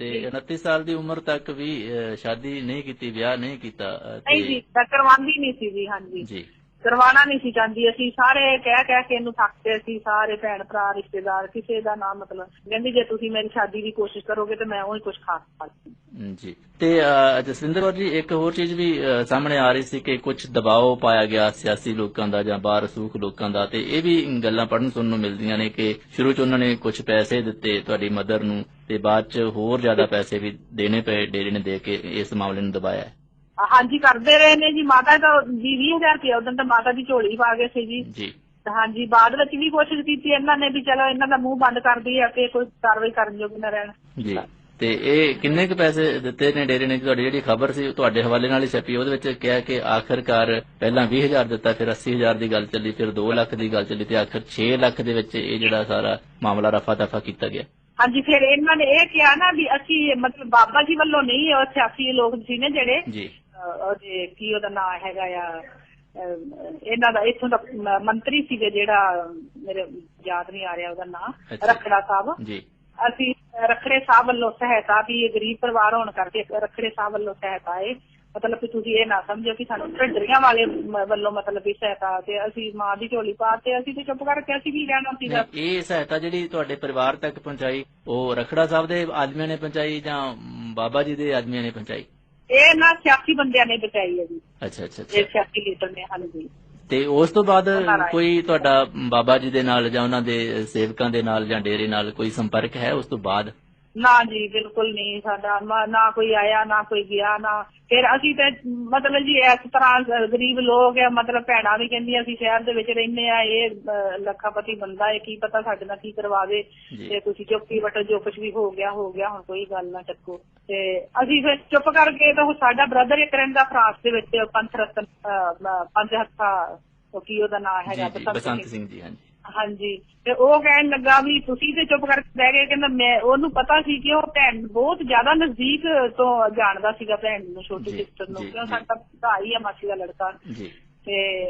ਤੇ 29 ਸਾਲ ਦੀ ਉਮਰ ਤੱਕ ਵੀ ਸ਼ਾਦੀ ਨਹੀਂ ਕੀਤੀ ਵਿਆਹ ਨਹੀਂ ਕੀਤਾ ਨਹੀਂ ਜੀ ਕਰਵਾਉਂਦੀ ਨਹੀਂ ਸੀ ਜੀ ਹਾਂਜੀ। ਜੀ। ਕਰਵਾਣਾ ਨਹੀਂ ਸੀ ਚਾਹੁੰਦੀ। ਅਸੀਂ ਸਾਰੇ ਕਹਿ ਕਹਿ ਕੇ ਇਹਨੂੰ ਥੱਕਦੇ ਸੀ ਸਾਰੇ ਭੈਣ ਭਰਾ, ਰਿਸ਼ਤੇਦਾਰ, ਕਿਸੇ ਦਾ ਨਾਮ ਮਤਲਬ। ਕਹਿੰਦੀ, ਜੇ ਤੁਸੀਂ ਮੇਰੀ ਸ਼ਾਦੀ ਦੀ ਕੋਸ਼ਿਸ਼ ਕਰੋਗੇ ਤੇ ਮੈਂ ਉਹੀ ਕੁਝ ਖਾਸ ਪਾਉਂਗੀ ਜੀ। ਤੇ ਜਸਵਿੰਦਰ ਕੌਰ ਜੀ, ਇੱਕ ਹੋਰ ਚੀਜ਼ ਵੀ ਸਾਹਮਣੇ ਆ ਰਹੀ ਸੀ ਕਿ ਕੁਝ ਦਬਾਅ ਪਾਇਆ ਗਿਆ ਸਿਆਸੀ ਲੋਕਾਂ ਦਾ ਜਾਂ ਬਾਹਰ ਸੂਖ ਲੋਕਾਂ ਦਾ ਤੇ ਇਹ ਵੀ ਗੱਲਾਂ ਪੜਨ ਸੁਣਨ ਨੂੰ ਮਿਲਦੀਆਂ ਨੇ ਕਿ ਸ਼ੁਰੂ ਚ ਉਹਨਾਂ ਨੇ ਕੁਝ ਪੈਸੇ ਦਿੱਤੇ ਤੁਹਾਡੀ ਮਦਰ ਨੂੰ ਤੇ ਬਾਅਦ ਚ ਹੋਰ ਜ਼ਿਆਦਾ ਪੈਸੇ ਵੀ ਦੇਣੇ ਪਏ, ਡੇਰੇ ਨੇ ਦੇ ਕੇ ਇਸ ਮਾਮਲੇ ਨੂੰ ਦਬਾਇਆ। ਹਾਂਜੀ ਕਰਦੇ ਰਹੇ ਨੇ ਜੀ। ਮਾਤਾ ਤਾਂ 20000 ਰੁਪਏ ਉਦੋਂ ਤਾਂ ਮਾਤਾ ਦੀ ਝੋਲੀ ਪਾ ਗਏ ਸੀ ਜੀ। ਜੀ। ਹਾਂਜੀ ਬਾਅਦ ਵਿੱਚ ਵੀ ਕੋਸ਼ਿਸ਼ ਕੀਤੀ ਇਹਨਾਂ ਨੇ ਵੀ ਚਲੋ ਇਹਨਾਂ ਦਾ ਮੂੰਹ ਬੰਦ ਕਰ ਦਈਏ ਕਿ ਕੋਈ ਕਾਰਵਾਈ ਕਰਨ ਯੋਗ ਨਾ ਰਹਿਣ। ਜੀ। ਤੇ ਇਹ ਕਿੰਨੇ ਕੁ ਪੈਸੇ ਦਿੱਤੇ ਨੇ ਡੇਰੇ ਨੇ? ਤੁਹਾਡੀ ਜਿਹੜੀ ਖਬਰ ਸੀ ਤੁਹਾਡੇ ਹਵਾਲੇ ਨਾਲ ਹੀ ਛਪੀ। ਉਹਦੇ ਵਿੱਚ ਕਿਹਾ ਕਿ ਆਖਰਕਾਰ ਪਹਿਲਾਂ 20000 ਦਿੱਤਾ ਫਿਰ 80000 ਦੀ ਗੱਲ ਚੱਲੀ ਫਿਰ 2 ਲੱਖ ਦੀ ਗੱਲ ਚੱਲੀ ਤੇ ਆਖਰ 6 ਲੱਖ ਦੇ ਵਿੱਚ ਇਹ ਜਿਹੜਾ ਸਾਰਾ ਮਾਮਲਾ ਰਫਾ ਦਫਾ ਕੀਤਾ ਗਿਆ। ਹਾਂਜੀ ਫਿਰ ਇਹਨਾਂ ਨੇ ਇਹ ਕਿਹਾ ਨਾ ਵੀ ਅਸੀਂ ਮਤਲਬ ਬਾਬਾ ਜੀ ਵੱਲੋਂ ਨਹੀਂ ਉਹ ਸਿਆਸੀ ਲੋਕ ਸੀ ਨੇ ਜਿਹੜੇ। ਉਹਦੇ ਕੀ ਉਹਦਾ ਨਾਮ ਹੈਗਾ ਆ ਇਹਨਾਂ ਦਾ ਇੱਥੋਂ ਦਾ ਮੰਤਰੀ ਸੀਗੇ ਜਿਹੜਾ ਮੇਰੇ ਯਾਦ ਨਹੀਂ ਆ ਰਿਹਾ ਉਹਦਾ ਨਾਮ। ਰਖੜਾ ਸਾਹਿਬ। ਜੀ। ਅਸੀਂ ਰਖੜੇ ਸਾਹਿਬ ਵੱਲੋਂ ਸਹਾਇਤਾ ਵੀ ਗਰੀਬ ਪਰਿਵਾਰ ਹੋਣ ਕਰਕੇ ਰਖੜੇ ਸਾਹਿਬ ਵੱਲੋਂ ਸਹਾਇਤਾ ਹੈ ਮਤਲਬ ਕਿ ਤੁਸੀਂ ਇਹ ਨਾ ਸਮਝੋ ਕਿ ਸਾਨੂੰ ਢੱਡਰੀਆਂ ਵਾਲੇ ਵੱਲੋਂ ਮਤਲਬ ਵੀ ਸਹਾਇਤਾ ਤੇ ਅਸੀਂ ਮਾਂ ਦੀ ਝੋਲੀ ਪਾ ਤੇ ਅਸੀਂ ਤੇ ਚੁੱਪ ਕਰਕੇ ਅਸੀਂ ਵੀ ਰਹਿਣਾ ਸੀਗਾ? ਇਹ ਸਹਾਇਤਾ ਜਿਹੜੀ ਤੁਹਾਡੇ ਪਰਿਵਾਰ ਤੱਕ ਪਹੁੰਚਾਈ ਉਹ ਰਖੜਾ ਸਾਹਿਬ ਦੇ ਆਦਮੀਆਂ ਨੇ ਪਹੁੰਚਾਈ ਜਾਂ ਬਾਬਾ ਜੀ ਦੇ ਆਦਮੀਆਂ ਨੇ ਪਹੁੰਚਾਈ? ਇਹ ਨਾ ਸਿਆਸੀ ਬੰਦਿਆਂ ਨੇ ਬਚਾਈ ਹੈ ਜੀ। ਅੱਛਾ ਅੱਛਾ ਇਹ ਅੱਛਾ ਸਿਆਸੀ ਲੀਡਰ ਨੇ ਹਾਂਜੀ ਤੇ ਉਸ ਤੋਂ ਬਾਅਦ। ਕੋਈ ਤੁਹਾਡਾ ਬਾਬਾ ਜੀ ਦੇ ਨਾਲ ਜਾਂ ਉਹਨਾਂ ਦੇ ਸੇਵਕਾਂ ਦੇ ਨਾਲ ਜਾਂ ਡੇਰੇ ਨਾਲ ਕੋਈ ਸੰਪਰਕ ਹੈ ਉਸ ਤੋਂ ਬਾਅਦ? ਨਾ ਜੀ ਬਿਲਕੁਲ ਨਹੀਂ ਸਾਡਾ ਨਾ- ਨਾ ਕੋਈ ਆਇਆ ਨਾ ਕੋਈ ਗਿਆ ਨਾ। ਫਿਰ ਅਸੀਂ ਤੇ ਮਤਲਬ ਜੀ ਇਸ ਤਰ੍ਹਾਂ ਗ- ਗਰੀਬ ਲੋਕ ਆ ਮਤਲਬ ਭੈਣਾਂ ਵੀ ਕਹਿੰਦੀਆਂ ਅਸੀਂ ਸ਼ਹਿਰ ਦੇ ਵਿੱਚ ਰਹਿੰਦੇ ਆ ਇਹ ਲੱਖਾਪਤੀ ਬੰਦਾ ਹੈ ਕੀ ਪਤਾ ਸਾਡੇ ਨਾਲ ਕੀ ਕਰਵਾਵੇ। ਜੀ। ਤੇ ਤੁਸੀਂ ਚੁੱਪ ਵਟੋ ਜੋ ਕੁਝ ਵੀ ਹੋ ਗਿਆ ਹੋ ਗਿਆ ਹੁਣ ਕੋਈ ਗੱਲ ਨਾ ਚੱਕੋ। ਤੇ ਅਸੀਂ ਫਿਰ ਚੁੱਪ ਕਰਕੇ ਤਾਂ ਉਹ ਸਾਡਾ ਬ੍ਰਦਰ ਇੱਕ ਰਹਿੰਦਾ ਫਰਾਂਸ ਦੇ ਵਿੱਚ ਪੰਥ ਰਤਨ ਮ- ਪੰਜ ਹੱਥਾ ਉਹ ਕੀ ਉਹਦਾ ਨਾਮ ਹੈਗਾ ਜੀ ਬਸੰਤ ਸਿੰਘ ਜੀ ਹਾਂਜੀ। ਹਾਂਜੀ। ਤੇ ਉਹ ਕਹਿਣ ਲੱਗਾ ਵੀ ਤੁਸੀਂ ਤੇ ਚੁੱਪ ਕਰਕੇ ਬਹਿ ਗਏ ਕਹਿੰਦਾ ਮੈਂ ਉਹਨੂੰ ਪਤਾ ਸੀ ਕਿ ਉਹ ਭੈਣ ਬਹੁਤ ਜ਼ਿਆਦਾ ਨਜ਼ਦੀਕ ਤੋਂ ਜਾਣਦਾ ਸੀਗਾ ਭੈਣ ਨੂੰ ਛੋਟੀ ਸਿਸਟਰ ਨੂੰ। ਕਿਉਂ। ਸਾਡਾ ਭਾਈ ਆ ਮਾਸੀ ਦਾ ਲੜਕਾ। ਤੇ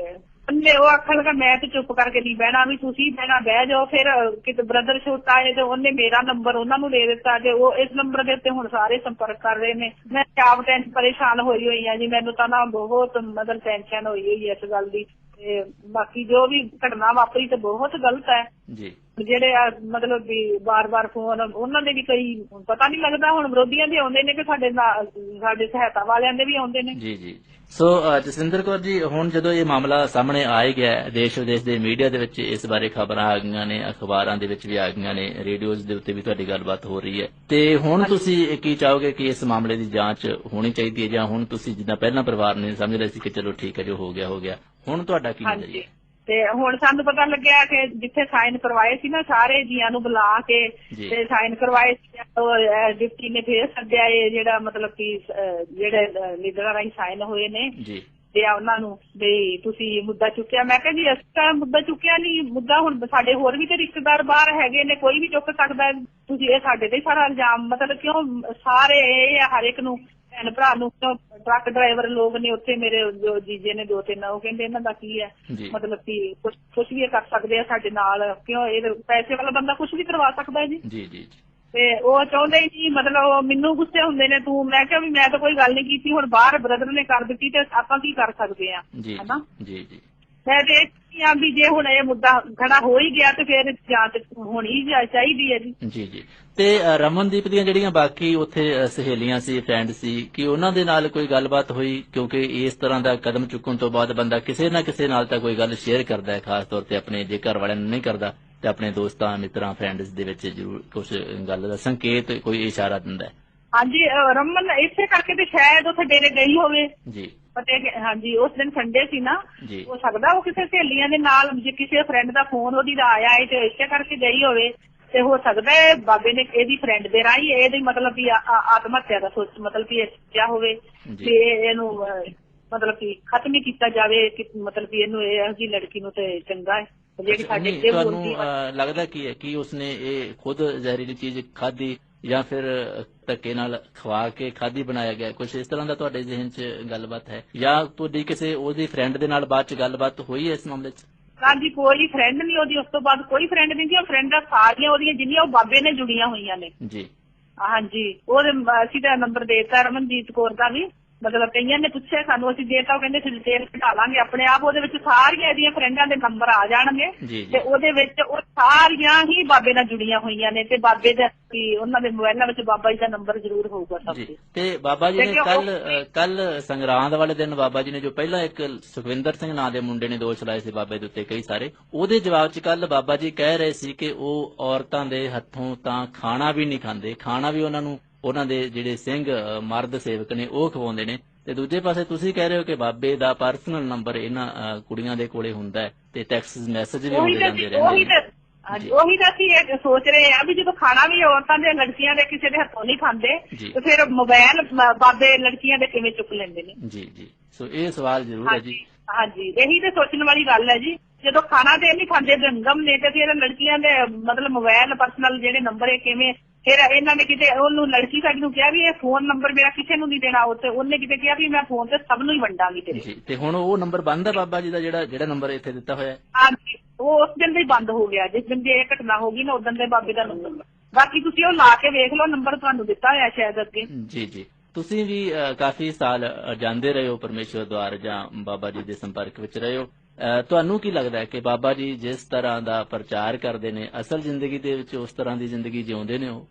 ਉਹਨੇ ਉਹ ਆਖਣ ਲੱਗਾ ਮੈਂ ਤੇ ਚੁੱਪ ਕਰਕੇ ਨਹੀਂ ਬਹਿਣਾ ਵੀ ਤੁਸੀਂ ਬਹਿਣਾ ਬਹਿ ਜਾਓ ਫਿਰ ਕਿਤੇ ਬ੍ਰਦਰ ਛੋਟਾ ਹੈ ਤੇ ਉਹਨੇ ਮੇਰਾ ਨੰਬਰ ਉਹਨਾਂ ਨੂੰ ਦੇ ਦਿੱਤਾ ਤੇ ਉਹ ਇਸ ਨੰਬਰ ਦੇ ਉੱਤੇ ਹੁਣ ਸਾਰੇ ਸੰਪਰਕ ਕਰ ਰਹੇ ਨੇ। ਮੈਂ ਆਪ ਟੈਂਸ਼ਨ ਪਰੇਸ਼ਾਨ ਹੋਈ ਹੋਈ ਆ ਜੀ ਮੈਨੂੰ ਤਾਂ ਨਾ ਬਹੁਤ ਮਤਲਬ ਟੈਨਸ਼ਨ ਹੋਈ ਹੋਈ ਇਸ ਗੱਲ ਦੀ। ਤੇ ਬਾਕੀ ਜੋ ਵੀ ਘਟਨਾ ਵਾਪਰੀ ਤੇ ਬਹੁਤ ਗਲਤ ਹੈ। ਜੀ। ਜਿਹੜੇ ਆ ਮਤਲਬ ਵੀ ਬਾਰ-ਬਾਰ ਫੋਨ ਉਹਨਾਂ ਦੇ ਵੀ ਕਈ ਪਤਾ ਨਹੀਂ ਲੱਗਦਾ ਹੁਣ ਵਿਰੋਧੀਆਂ ਦੇ ਆਉਂਦੇ ਨੇ ਕਿ ਸਾਡੇ ਸਾਡੇ ਸਹਾਇਤਾ ਵਾਲਿਆਂ ਦੇ ਵੀ ਆਉਂਦੇ ਨੇ। ਜੀ ਜੀ। ਸੋ ਜਸਵਿੰਦਰ ਕੌਰ ਜੀ ਹੁਣ ਜਦੋਂ ਇਹ ਮਾਮਲਾ ਸਾਹਮਣੇ ਆ ਹੀ ਗਿਆ ਦੇਸ਼ ਵਿਦੇਸ਼ ਦੇ ਮੀਡੀਆ ਦੇ ਵਿੱਚ ਇਸ ਬਾਰੇ ਖਬਰਾਂ ਆ ਗਈਆਂ ਨੇ ਅਖਬਾਰਾਂ ਦੇ ਵਿੱਚ ਵੀ ਆ ਗਈਆਂ ਨੇ ਰੇਡੀਓਜ਼ ਦੇ ਉੱਤੇ ਵੀ ਤੁਹਾਡੀ ਗੱਲਬਾਤ ਹੋ ਰਹੀ ਹੈ। ਤੇ ਹੁਣ ਤੁਸੀਂ ਕੀ ਚਾਹੋਗੇ ਕਿ ਇਸ ਮਾਮਲੇ ਦੀ ਜਾਂਚ ਹੋਣੀ ਚਾਹੀਦੀ ਹੈ ਜਾਂ ਹੁਣ ਤੁਸੀਂ ਜਿੱਦਾਂ ਪਹਿਲਾਂ ਪਰਿਵਾਰ ਨੇ ਸਮਝ ਰਹੇ ਸੀ ਕਿ ਚਲੋ ਠੀਕ ਹੈ ਜੋ ਹੋ ਗਿਆ ਹੋ ਗਿਆ। ਹੁਣ ਤੁਹਾਡਾ ਕੀ ਨਜ਼ਰੀਆ? ਤੇ ਹੁਣ ਸਾਨੂੰ ਪਤਾ ਲੱਗਿਆ ਕਿ ਜਿੱਥੇ ਸਾਈਨ ਕਰਵਾਏ ਸੀ ਨਾ ਸਾਰੇ ਜੀਆਂ ਨੂੰ ਬੁਲਾ ਕੇ। ਤੇ ਸਾਈਨ ਕਰਵਾਏ ਡਿਪਟੀ ਨੇ ਫੇਰ ਸੱਦਿਆ ਇਹ ਜਿਹੜਾ ਮਤਲਬ ਕਿ ਜਿਹੜੇ ਲੀਡਰਾਂ ਰਾਹੀਂ ਸਾਈਨ ਹੋਏ ਨੇ। ਜੀ। ਤੇ ਆ ਉਹਨਾਂ ਨੂੰ ਵੀ ਤੁਸੀਂ ਮੁੱਦਾ ਚੁੱਕਿਆ। ਮੈਂ ਕਿਹਾ ਜੀ ਅਸੀਂ ਮੁੱਦਾ ਚੁੱਕਿਆ ਨਹੀਂ। ਮੁੱਦਾ ਹੁਣ ਸਾਡੇ ਹੋਰ ਵੀ ਤੇ ਰਿਸ਼ਤੇਦਾਰ ਬਾਹਰ ਹੈਗੇ ਨੇ ਕੋਈ ਵੀ ਚੁੱਕ ਸਕਦਾ। ਤੁਸੀਂ ਇਹ ਸਾਡੇ ਤੇ ਸਾਰਾ ਇਲਜ਼ਾਮ ਮਤਲਬ ਕਿਉਂ ਸਾਰੇ ਇਹ ਆ ਹਰ ਇੱਕ ਨੂੰ ਭੈਣ ਭਰਾ ਨੂੰ ਕਿਉਂ ਟਰੱਕ ਡਰਾਈਵਰ ਲੋਕ ਨੇ ਉੱਥੇ ਮੇਰੇ ਜੋ ਜੀਜੇ ਨੇ ਦੋ ਤਿੰਨ ਉਹ ਕਹਿੰਦੇ ਇਹਨਾਂ ਦਾ ਕੀ ਹੈ? ਮਤਲਬ ਕਿ ਕੁਝ ਵੀ ਕਰ ਸਕਦੇ ਆ ਸਾਡੇ ਨਾਲ ਕਿਉਂ ਇਹ ਪੈਸੇ ਵਾਲਾ ਬੰਦਾ ਕੁਝ ਵੀ ਕਰਵਾ ਸਕਦਾ ਹੈ ਜੀ? ਜੀ ਜੀ ਤੇ ਉਹ ਚਾਹੁੰਦੇ ਹੀ ਨਹੀਂ ਮਤਲਬ ਮੈਨੂੰ ਗੁੱਸੇ ਹੁੰਦੇ ਨੇ ਤੂੰ ਮੈਂ ਕਿਹਾ ਵੀ ਮੈਂ ਤਾਂ ਕੋਈ ਗੱਲ ਨਹੀਂ ਕੀਤੀ ਹੁਣ ਬਾਹਰ ਬ੍ਰਦਰ ਨੇ ਕਰ ਦਿੱਤੀ ਤੇ ਆਪਾਂ ਕੀ ਕਰ ਸਕਦੇ ਆ? ਹਨਾ? ਜੀ ਜੀ। ਮੈਂ ਤੇ ਆ ਵੀ ਜੇ ਹੁਣ ਇਹ ਮੁੱਦਾ ਖੜਾ ਹੋ ਹੀ ਗਿਆ ਤੇ ਫਿਰ ਜਾਂਚ ਹੋਣੀ ਜਾ- ਚਾਹੀਦੀ ਹੈ ਜੀ। ਜੀ ਜੀ। ਤੇ ਅ, ਰਮਨਦੀਪ ਦੀਆਂ ਜਿਹੜੀਆਂ ਬਾਕੀ ਉੱਥੇ ਅ, ਸਹੇਲੀਆਂ ਸੀ ਫਰੈਂਡ ਸੀ ਕਿ ਉਹਨਾਂ ਦੇ ਨਾਲ ਕੋਈ ਗੱਲਬਾਤ ਹੋਈ? ਕਿਉਂਕਿ ਇਸ ਤਰ੍ਹਾਂ ਦਾ ਕਦਮ ਚੁੱਕਣ ਤੋਂ ਬਾਅਦ ਬੰਦਾ ਕਿਸੇ ਨਾ ਕਿਸੇ ਨਾਲ ਤਾਂ ਕੋਈ ਗੱਲ ਸ਼ੇਅਰ ਕਰਦਾ ਹੈ ਖਾਸ ਤੌਰ ਤੇ ਆਪਣੇ ਜੇ ਘਰ ਵਾਲਿਆਂ ਨੂੰ ਨਹੀਂ ਕਰਦਾ ਤੇ ਆਪਣੇ ਦੋਸਤਾਂ ਮਿੱਤਰਾਂ ਫਰੈਂਡਸ ਦੇ ਵਿੱਚ ਜ਼ਰੂਰ ਕੁਝ ਗੱਲ ਦਾ ਸੰਕੇਤ ਕੋਈ ਇਸ਼ਾਰਾ ਦਿੰਦਾ ਹੈ। ਹਾਂਜੀ ਅਹ ਰਮਨ ਇਸੇ ਕਰਕੇ ਤੇ ਸ਼ਾਇਦ ਉੱਥੇ ਡੇਰੇ ਗਈ ਹੋਵੇ। ਜੀ। ਪਤੇ ਹਾਂਜੀ ਉਸ ਦਿਨ ਸੰਡੇ ਸੀ ਨਾ ਜੀ। ਹੋ ਸਕਦਾ ਉਹ ਕਿਸੇ ਸਹੇਲੀਆਂ ਦੇ ਨਾਲ ਜੇ ਕਿਸੇ ਫਰੈਂਡ ਦਾ ਫੋਨ ਉਹਦੀ ਦਾ ਆਇਆ ਹੈ ਤੇ ਇਸੇ ਕਰਕੇ ਗਈ ਹੋਵੇ ਤੇ ਹੋ ਸਕਦਾ ਹੈ ਬਾਬੇ ਨੇ ਇਹਦੀ ਫਰੈਂਡ ਦੇ ਰਾਹੀਂ ਇਹਦੀ ਮਤਲਬ ਵੀ ਆ- ਆ- ਆਤਮ ਹੱਤਿਆ ਦਾ ਸੋਚ ਮਤਲਬ ਕਿ ਇਹ ਸੋਚਿਆ ਹੋਵੇ ਜੀ। ਤੇ ਇਹਨੂੰ ਅਹ, ਮਤਲਬ ਕਿ ਖਤਮ ਹੀ ਕੀਤਾ ਜਾਵੇ ਕਿ ਮਤਲਬ ਕਿ ਇਹਨੂੰ ਇਹ ਜੀ ਲੜਕੀ ਨੂੰ ਤੇ ਚੰਗਾ ਹੈ। ਜਿਹੜੀ ਸਾਡੇ ਨਹੀਂ, ਅੱਗੇ ਤੁਹਾਨੂੰ ਬੋਲਦੀ ਹੈ ਲੱਗਦਾ ਕੀ ਹੈ ਕਿ ਉਸਨੇ ਇਹ ਖੁਦ ਜ਼ਹਿਰੀਲੀ ਚੀਜ਼ ਖਾਧੀ? ਜਾਂ ਫਿਰ ਧੱਕੇ ਨਾਲ ਖਵਾ ਕੇ ਖਾਧੀ ਬਣਾਇਆ ਗਿਆ ਕੁਝ ਇਸ ਤਰ੍ਹਾਂ ਦਾ ਤੁਹਾਡੇ ਜ਼ਿਹਨ 'ਚ ਗੱਲਬਾਤ ਹੈ? ਜਾਂ ਤੁਹਾਡੀ ਕਿਸੇ ਉਹਦੀ ਫਰੈਂਡ ਦੇ ਨਾਲ ਬਾਅਦ 'ਚ ਗੱਲਬਾਤ ਹੋਈ ਹੈ ਇਸ ਮਾਮਲੇ 'ਚ? ਹਾਂਜੀ ਕੋਈ ਫਰੈਂਡ ਨਹੀਂ ਉਹਦੀ ਉਸ ਤੋਂ ਬਾਅਦ ਕੋਈ ਫਰੈਂਡ ਨਹੀਂ ਸੀ ਉਹ ਫਰੈਂਡਾਂ ਸਾਰੀਆਂ ਉਹਦੀਆਂ ਜਿੰਨੀਆਂ ਉਹ ਬਾਬੇ ਨੇ ਜੁੜੀਆਂ ਹੋਈਆਂ ਨੇ। ਜੀ। ਹਾਂਜੀ ਉਹਦੇ ਅਸੀਂ ਤਾਂ ਨੰਬਰ ਦੇਤਾ ਰਮਨਜੀਤ ਕੌਰ ਦਾ ਵੀ। ਮਤਲਬ ਕਈਆਂ ਨੇ ਪੁੱਛਿਆ ਸਾਨੂੰ ਅਸੀਂ ਦੇਤਾ ਉਹ ਕਹਿੰਦੇ ਅਸੀਂ ਡਿਟੇਲ ਘਟਾ ਲਾਂਗੇ ਆਪਣੇ ਆਪ ਉਹਦੇ ਵਿੱਚ ਸਾਰੀਆਂ ਇਹਦੀਆਂ ਫਰੈਂਡਾਂ ਦੇ ਨੰਬਰ ਆ ਜਾਣਗੇ। ਤੇ ਉਹਦੇ ਵਿੱਚ ਉਹ ਸਾਰੀਆਂ ਹੀ ਬਾਬੇ ਨਾਲ ਜੁੜੀਆਂ ਹੋਈਆਂ ਨੇ ਤੇ ਬਾਬੇ ਦਾ ਉਹਨਾਂ ਦੇ ਮੋਬਾਈਲਾਂ ਵਿੱਚ ਬਾਬਾ ਜੀ ਦਾ ਨੰਬਰ ਜ਼ਰੂਰ ਹੋਊਗਾ ਸਭ ਦੇ। ਤੇ ਬਾਬਾ ਜੀ ਨੇ ਕੱਲ ਕੱਲ ਸੰਗਰਾਂਦ ਵਾਲੇ ਦਿਨ ਬਾਬਾ ਜੀ ਨੇ ਜੋ ਪਹਿਲਾਂ ਇੱਕ ਸੁਖਵਿੰਦਰ ਸਿੰਘ ਨਾਂ ਦੇ ਮੁੰਡੇ ਨੇ ਦੋਸ਼ ਲਾਏ ਸੀ ਬਾਬੇ ਦੇ ਉੱਤੇ ਕਈ ਸਾਰੇ ਉਹਦੇ ਜਵਾਬ 'ਚ ਕੱਲ ਬਾਬਾ ਜੀ ਕਹਿ ਰਹੇ ਸੀ ਕਿ ਉਹ ਔਰਤਾਂ ਦੇ ਹੱਥੋਂ ਤਾਂ ਖਾਣਾ ਵੀ ਨਹੀਂ ਖਾਂਦੇ ਖਾਣਾ ਵੀ ਉਹਨਾਂ ਨੂੰ ਉਹਨਾਂ ਦੇ ਜਿਹੜੇ ਸਿੰਘ ਮਰਦ ਸੇਵਕ ਨੇ ਉਹ ਖਵਾਉਂਦੇ ਨੇ। ਤੇ ਦੂਜੇ ਪਾਸੇ ਤੁਸੀਂ ਕਹਿ ਰਹੇ ਹੋ ਕਿ ਬਾਬੇ ਦਾ ਪਰਸਨਲ ਨੰਬਰ ਇਹਨਾਂ ਕੁੜੀਆਂ ਦੇ ਕੋਲੇ ਹੁੰਦਾ ਹੈ ਤੇ ਟੈਕਸਟ ਮੈਸੇਜ ਵੀ ਆਉਂਦੇ ਜਾਂਦੇ ਰਹਿੰਦੇ ਉਹੀ ਤਾਂ ਅਸੀਂ ਇਹ ਸੋਚ ਰਹੇ ਆ ਵੀ ਜਦੋਂ ਖਾਣਾ ਵੀ ਔਰਤਾਂ ਦੇ ਲੜਕੀਆਂ ਦੇ ਕਿਸੇ ਦੇ ਹੱਥੋਂ ਨਹੀਂ ਖਾਂਦੇ। ਤੇ ਫਿਰ ਮੋਬਾਈਲ ਬਾਬੇ ਲੜਕੀਆਂ ਦੇ ਕਿਵੇਂ ਚੁੱਕ ਲੈਂਦੇ ਨੇ? ਜੀ ਜੀ। ਸੋ ਇਹ ਸਵਾਲ ਜ਼ਰੂਰ ਹੈ ਜੀ। ਹਾਂਜੀ ਇਹੀ ਤੇ ਸੋਚਣ ਵਾਲੀ ਗੱਲ ਹੈ ਜੀ। ਜਦੋਂ ਖਾਣਾ ਤੇ ਨਹੀਂ ਖਾਂਦੇ ਗੰਗਮ ਨੇ ਤੇ ਫਿਰ ਲੜਕੀਆਂ ਦੇ ਮਤਲਬ ਮੋਬਾਈਲ ਪਰਸਨਲ ਜਿਹੜੇ ਨੰਬਰ ਹੈ ਕਿਵੇਂ ਫਿਰ ਇਹਨਾਂ ਨੇ ਕਿਤੇ ਉਹਨੂੰ ਲੜਕੀ ਸਾਡੀ ਨੂੰ ਕਿਹਾ ਵੀ ਇਹ ਫੋਨ ਨੰਬਰ ਮੇਰਾ ਕਿਸੇ ਨੂੰ ਨਹੀਂ ਦੇਣਾ ਉੱਤੇ ਉਹਨੇ ਕਿਤੇ ਕਿਹਾ ਵੀ ਮੈਂ ਫੋਨ ਤੇ ਸਭ ਨੂੰ ਹੀ ਵੰਡਾਂਗੀ ਤੇਰੇ। ਜੀ ਤੇ ਹੁਣ ਉਹ ਨੰਬਰ ਬੰਦ ਹੈ ਬਾਬਾ ਜੀ ਦਾ ਜਿਹੜਾ ਜਿਹੜਾ ਨੰਬਰ ਇੱਥੇ ਦਿੱਤਾ ਹੋਇਆ ਹੈ? ਹਾਂਜੀ ਉਹ ਉਸ ਦਿਨ ਦਾ ਬੰਦ ਹੋ ਗਿਆ ਜਿਸ ਦਿਨ ਦੀ ਇਹ ਘਟਨਾ ਹੋ ਗਈ ਨਾ ਉਦੋਂ ਦੇ ਬਾਬੇ ਦਾ ਨੰਬਰ ਬਾਕੀ ਤੁਸੀਂ ਉਹ ਲਾ ਕੇ ਵੇਖ ਲਓ ਨੰਬਰ ਤੁਹਾਨੂੰ ਦਿੱਤਾ ਹੋਇਆ ਸ਼ਾਇਦ ਅੱਗੇ। ਜੀ ਜੀ। ਤੁਸੀਂ ਵੀ ਕਾਫੀ ਸਾਲ ਜਾਂਦੇ ਰਹੇ ਹੋ ਪਰਮੇਸ਼ਵਰ ਦੁਆਰ ਜਾਂ ਬਾਬਾ ਜੀ ਦੇ ਸੰਪਰਕ ਵਿੱਚ ਰਹੇ ਹੋ। ਤੁਹਾਨੂੰ ਕੀ ਲੱਗਦਾ ਹੈ ਕਿ ਬਾਬਾ ਜੀ ਜਿਸ ਤਰ੍ਹਾਂ ਦਾ ਪ੍ਰਚਾਰ ਕਰਦੇ ਨੇ ਅਸਲ ਜ਼ਿੰਦਗੀ ਦੇ ਵਿੱਚ ਉਸ ਤਰ੍ਹਾਂ ਦੀ ਜ਼ਿੰਦਗੀ ਜਿਉਂਦੇ ਨੇ ਉਹ?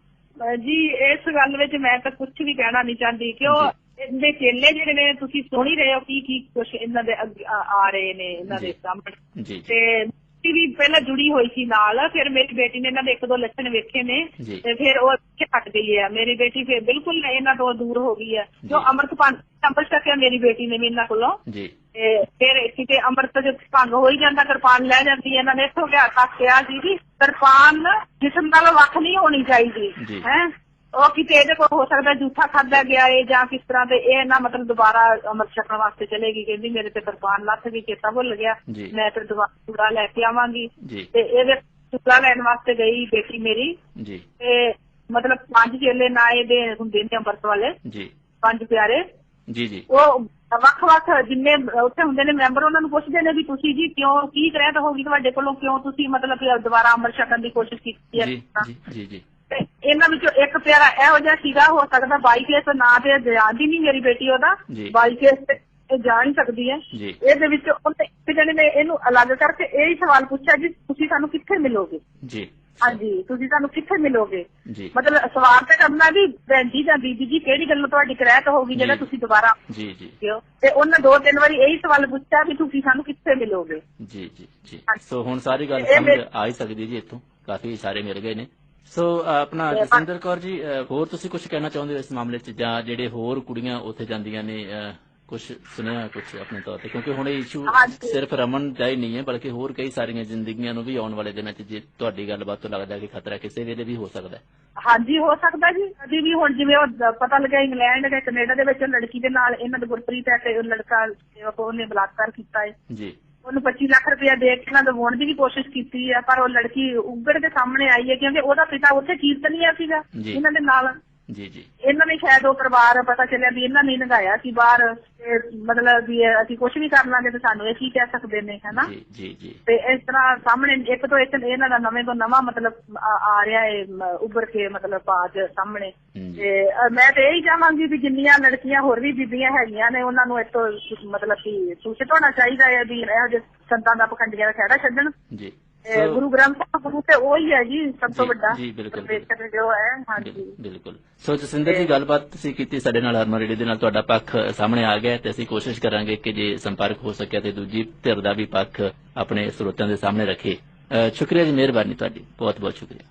ਜੀ ਇਸ ਗੱਲ ਵਿੱਚ ਮੈਂ ਤਾਂ ਕੁਝ ਵੀ ਕਹਿਣਾ ਨਹੀਂ ਚਾਹੁੰਦੀ। ਕਿਉਂ? ਇਹਦੇ ਚੇਲੇ ਜਿਹੜੇ ਨੇ ਤੁਸੀਂ ਸੁਣ ਹੀ ਰਹੇ ਹੋ ਕੀ ਕੀ ਕੁਝ ਇਹਨਾਂ ਦੇ ਆ ਰਹੇ ਨੇ ਇਹਨਾਂ ਦੇ। ਸਾਹਮਣੇ। ਤੇ ਮੇਰੀ ਵੀ ਪਹਿਲਾਂ ਜੁੜੀ ਹੋਈ ਸੀ ਨਾਲ ਫਿਰ ਮੇਰੀ ਬੇਟੀ ਨੇ ਇਹਨਾਂ ਦੇ ਇੱਕ ਦੋ ਲੱਛਣ ਵੇਖੇ ਨੇ। ਤੇ ਫਿਰ ਉਹ ਹਟ ਗਈ ਹੈ। ਮੇਰੀ ਬੇਟੀ ਫਿਰ ਬਿਲਕੁਲ ਇਹਨਾਂ ਤੋਂ ਦੂਰ ਹੋ ਗਈ ਹੈ। ਜੋ। ਅੰਮ੍ਰਿਤਪਾਨ ਅੰਮ੍ਰਿਤ ਛਕਿਆ ਮੇਰੀ ਬੇਟੀ ਨੇ ਵੀ ਇਹਨਾਂ ਕੋਲੋਂ ਜੀ। ਤੇ ਫਿਰ ਕਿਤੇ ਅੰਮ੍ਰਿਤ ਜੇ ਭੰਗ ਹੋ ਹੀ ਜਾਂਦਾ ਕਿਰਪਾਨ ਲੈ ਜਾਂਦੀ ਹੈ ਇਹਨਾਂ ਨੇ ਇੱਥੋਂ ਲਿਆ ਕੇ ਕਿਹਾ ਸੀ ਜੀ ਕਿਰਪਾਨ ਜਿਸਮ ਨਾਲ ਵੱਖ ਨਹੀਂ ਹੋਣੀ ਚਾਹੀਦੀ ਜੀ। ਹੈ? ਉਹ ਕਿਤੇ ਇਹਦੇ ਕੋਲ ਹੋ ਸਕਦਾ ਝੂਠਾ ਖਾਦਾ ਗਿਆ ਏ ਜਾਂ ਕਿਸ ਤਰ੍ਹਾਂ ਦੇ ਇਹ ਨਾ ਮਤਲਬ ਦੁਬਾਰਾ ਅੰਮ੍ਰਿਤ ਛਕਣ ਵਾਸਤੇ ਚਲੇਗੀ ਕਹਿੰਦੀ ਮੇਰੇ ਤੇ ਕਿਰਪਾਨ ਲੱਥ ਗਈ ਚੇਤਾ ਭੁੱਲ ਗਿਆ ਜੀ। ਮੈਂ ਫਿਰ ਦੁਬਾਰਾ ਚੂੜਾ ਲੈ ਕੇ ਆਵਾਂਗੀ। ਜੀ। ਤੇ ਇਹਦੇ ਚੂੜਾ ਲੈਣ ਵਾਸਤੇ ਗਈ ਬੇਟੀ ਮੇਰੀ। ਜੀ। ਤੇ ਮਤਲਬ ਪੰਜ ਚੇਲੇ ਨਾ ਇਹਦੇ ਹੁੰਦੇ ਨੇ ਅੰਮ੍ਰਿਤ ਵਾਲੇ ਜੀ। ਪੰਜ ਪਿਆਰੇ। ਜੀ ਜੀ। ਉਹ ਵੱਖ-ਵੱਖ ਜਿੰਨੇ ਉੱਥੇ ਹੁੰਦੇ ਨੇ ਮੈਂਬਰ ਉਹਨਾਂ ਨੂੰ ਪੁੱਛਦੇ ਨੇ ਵੀ ਤੁਸੀਂ ਜੀ ਕਿਉਂ ਕੀ ਕਰਿਆ ਤਾਂ ਹੋਗੀ ਤੁਹਾਡੇ ਕੋਲੋਂ ਕਿਉਂ ਤੁਸੀਂ ਮਤਲਬ ਕਿ ਦੁਬਾਰਾ ਅਮਰ ਛਕਣ ਦੀ ਕੋਸ਼ਿਸ਼ ਕੀਤੀ ਹੈ? ਜੀ ਜੀ ਜੀ ਜੀ। ਤੇ ਇਹਨਾਂ ਵਿੱਚੋਂ ਇੱਕ ਪਿਆਰਾ ਇਹੋ ਜਿਹਾ ਸੀਗਾ ਹੋ ਸਕਦਾ ਬਾਈ ਕੇਸ ਨਾਂ ਤੇ ਜਾਣਦੀ ਨਹੀਂ ਮੇਰੀ ਬੇਟੀ ਉਹਦਾ। ਜੀ। ਬਾਈ ਕੇਸ ਤੇ ਜਾਣ ਸਕਦੀ ਹੈ। ਇਹਦੇ ਵਿੱਚ ਉਹਨੇ ਇੱਕ ਜਣੇ ਨੇ ਇਹਨੂੰ ਅਲੱਗ ਕਰਕੇ ਇਹ ਹੀ ਸਵਾਲ ਪੁੱਛਿਆ ਜੀ ਤੁਸੀਂ ਸਾਨੂੰ ਕਿੱਥੇ ਮਿਲੋਗੇ? ਜੀ। ਹਾਂਜੀ ਤੁਸੀਂ ਸਾਨੂੰ ਕਿੱਥੇ ਮਿਲੋਗੇ? ਜੀ। ਮਤਲਬ ਸਵਾਲ ਤਾਂ ਕਰਨਾ ਵੀ ਭੈਣ ਜੀ ਬੀਬੀ ਜੀ ਕਿਹੜੀ ਗੱਲੋਂ ਤੁਹਾਡੀ ਕਿਰਾਇਤ ਹੋਊਗੀ ਜਿਹੜਾ। ਤੁਸੀਂ ਦੁਬਾਰਾ ਜੀ ਜੀ। ਤੇ ਉਹਨੇ ਦੋ ਤਿੰਨ ਵਾਰੀ ਇਹੀ ਸਵਾਲ ਪੁੱਛਿਆ ਵੀ ਤੁਸੀਂ ਸਾਨੂੰ ਕਿੱਥੇ ਮਿਲੋਗੇ? ਜੀ ਜੀ ਜੀ। ਸੋ ਹੁਣ ਸਾਰੀ ਗੱਲ ਸਮਝ ਆ ਹੀ ਸਕਦੀ ਜੀ ਇੱਥੋਂ। ਕਾਫੀ ਸਾਰੇ ਮਿਲ ਗਏ ਨੇ। ਸੋ ਆਪਣਾ ਜਸਿੰਦਰ ਕੌਰ ਜੀ ਹੋਰ ਤੁਸੀਂ ਕੁਝ ਕਹਿਣਾ ਚਾਹੁੰਦੇ ਹੋ ਇਸ ਮਾਮਲੇ 'ਚ ਜਾਂ ਜਿਹੜੇ ਹੋਰ ਕੁੜੀਆਂ ਉੱਥੇ ਜਾਂਦੀਆਂ ਨੇ ਕੁਝ ਸੁਣਿਆ ਕੁਝ ਆਪਣੇ ਤੌਰ ਤੇ ਕਿਉਂਕਿ ਹੁਣ ਇਹ ਇਸ਼ੂ। ਸਿਰਫ ਰਮਨ ਦਾ ਹੀ ਨਹੀਂ ਹੈ ਬਲਕਿ ਹੋਰ ਕਈ ਸਾਰੀਆਂ ਜ਼ਿੰਦਗੀਆਂ ਨੂੰ ਵੀ ਆਉਣ ਵਾਲੇ ਦਿਨਾਂ 'ਚ ਜੇ ਤੁਹਾਡੀ ਗੱਲਬਾਤ ਤੋਂ ਲੱਗਦਾ ਕਿ ਖਤਰਾ ਕਿਸੇ ਵੇਲੇ ਵੀ ਹੋ ਸਕਦਾ ਹੈ। ਹਾਂਜੀ ਹੋ ਸਕਦਾ ਜੀ। ਅਜੀ ਵੀ ਹੁਣ ਜਿਵੇਂ ਉਹ ਦ- ਪਤਾ ਲੱਗਿਆ ਇੰਗਲੈਂਡ ਤੇ ਕੈਨੇਡਾ ਦੇ ਵਿੱਚ ਲੜਕੀ ਦੇ ਨਾਲ ਇਹਨਾਂ ਦੇ ਗੁਰਪ੍ਰੀਤ ਹੈ ਤੇ ਉਹ ਲੜਕਾ ਉਹ ਉਹਨੇ ਬਲਾਤਕਾਰ ਕੀਤਾ ਹੈ। ਜੀ। ਉਹਨੂੰ 25 ਲੱਖ ਰੁਪਇਆ ਦੇ ਕੇ ਇਹਨਾਂ ਦਵਾਉਣ ਦੀ ਵੀ ਕੋਸ਼ਿਸ਼ ਕੀਤੀ ਹੈ ਪਰ ਉਹ ਲੜਕੀ ਉੱਗੜ ਕੇ ਸਾਹਮਣੇ ਆਈ ਹੈ ਕਿਉਂਕਿ ਉਹਦਾ ਪਿਤਾ ਉੱਥੇ ਕੀਰਤਨੀਆ ਸੀਗਾ। ਇਹਨਾਂ ਦੇ ਨਾਲ ਜੀ ਜੀ। ਇਹਨਾਂ ਨੇ ਸ਼ਾਇਦ ਉਹ ਪਰਿਵਾਰ ਪਤਾ ਚੱਲਿਆ ਵੀ ਇਹਨਾਂ ਨੇ ਲੰਘਾਇਆ ਸੀ ਬਾਹਰ ਤੇ ਮਤਲਬ ਵੀ ਇਹ ਅਸੀਂ ਕੁਝ ਵੀ ਕਰ ਲਾਂਗੇ ਤੇ ਸਾਨੂੰ ਇਹ ਕੀ ਕਹਿ ਸਕਦੇ ਨੇ ਹੈਨਾ? ਜੀ ਜੀ ਜੀ। ਤੇ ਇਸ ਤਰ੍ਹਾਂ ਸਾਹਮਣੇ ਇੱਕ ਤੋਂ ਇੱਕ ਇਹਨਾਂ ਦਾ ਨਵੇਂ ਤੋਂ ਨਵਾਂ ਮਤਲਬ ਆ ਆ ਰਿਹਾ ਹੈ ਮ, ਉੱਭਰ ਕੇ ਮਤਲਬ ਬਾਜ ਸਾਹਮਣੇ। ਤੇ ਅ, ਮੈਂ ਤੇ ਇਹੀ ਚਾਹਾਂਗੀ ਵੀ ਜਿੰਨੀਆਂ ਲੜਕੀਆਂ ਹੋਰ ਵੀ ਬੀਬੀਆਂ ਹੈਗੀਆਂ ਨੇ ਉਹਨਾਂ ਨੂੰ ਇਸ ਤੋਂ ਮਤਲਬ ਕਿ ਸੂਚਿਤ ਹੋਣਾ ਚਾਹੀਦਾ ਹੈ ਵੀ ਇਹੋ ਜਿਹੇ ਸੰਤਾਂ ਦਾ ਪਖੰਡੀਆਂ ਦਾ ਖਹਿੜਾ ਛੱਡਣ। ਜੀ। ਗੁਰੂ ਗ੍ਰੰਥ ਸਾਹਿਬ ਗੁਰੂ ਤੇ ਉਹ ਹੀ ਹੈ ਜੀ ਸਭ ਤੋਂ ਵੱਡਾ ਜੀ, ਬਿਲਕੁਲ, ਪਰਮੇਸ਼ਰ ਜੋ ਹੈ ਹਾਂਜੀ। ਬਿਲ- ਬਿਲਕੁਲ। ਸੋ ਜਸਿੰਦਰ ਜੀ ਗੱਲਬਾਤ ਤੁਸੀਂ ਕੀਤੀ ਸਾਡੇ ਨਾਲ ਹਰਮਨ ਰੇਡੀ ਦੇ ਨਾਲ ਤੁਹਾਡਾ ਪੱਖ ਸਾਹਮਣੇ ਆ ਗਿਆ ਤੇ ਅਸੀਂ ਕੋਸ਼ਿਸ਼ ਕਰਾਂਗੇ ਕਿ ਜੇ ਸੰਪਰਕ ਹੋ ਸਕਿਆ ਤੇ ਦੂਜੀ ਧਿਰ ਦਾ ਵੀ ਪੱਖ ਆਪਣੇ ਸਰੋਤਿਆਂ ਦੇ ਸਾਹਮਣੇ ਰੱਖੇ। ਸ਼ੁਕਰੀਆ ਜੀ ਮਿਹਰਬਾਨੀ ਤੁਹਾਡੀ। ਬਹੁਤ ਬਹੁਤ ਸ਼ੁਕਰੀਆ।